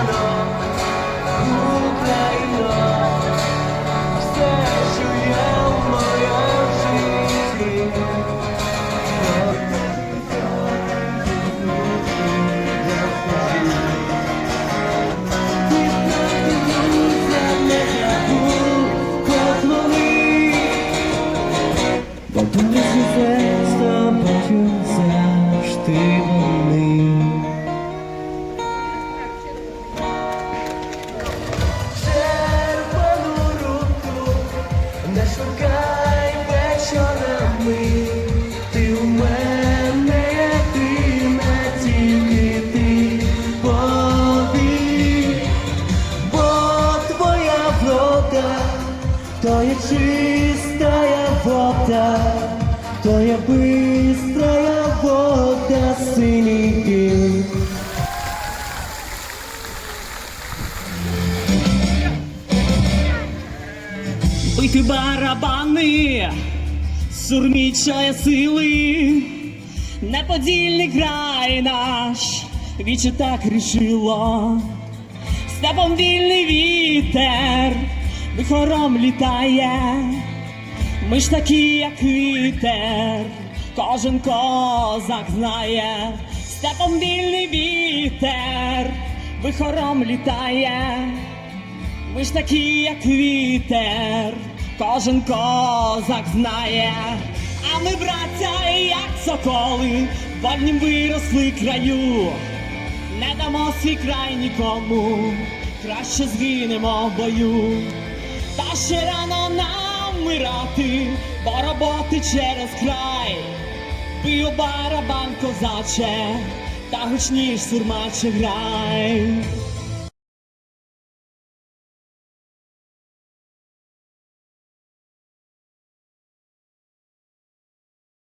하나 быстрая вода, твоя быстрая вода, синий дым. Бити барабани, сурмічає сили, неподільний край наш, віче так рішило, степом вільний вітер, вихором літає, ми ж такі, як вітер, кожен козак знає, степом вільний вітер, вихором літає. Ми ж такі, як вітер, кожен козак знає, а ми, браття, як соколи, в однім виросли краю, не дамо свій край нікому, краще згинемо в бою, та ще рано нам вмирати, бо роботи через край, бий у барабан козаче, та гучніш сурмаче грай.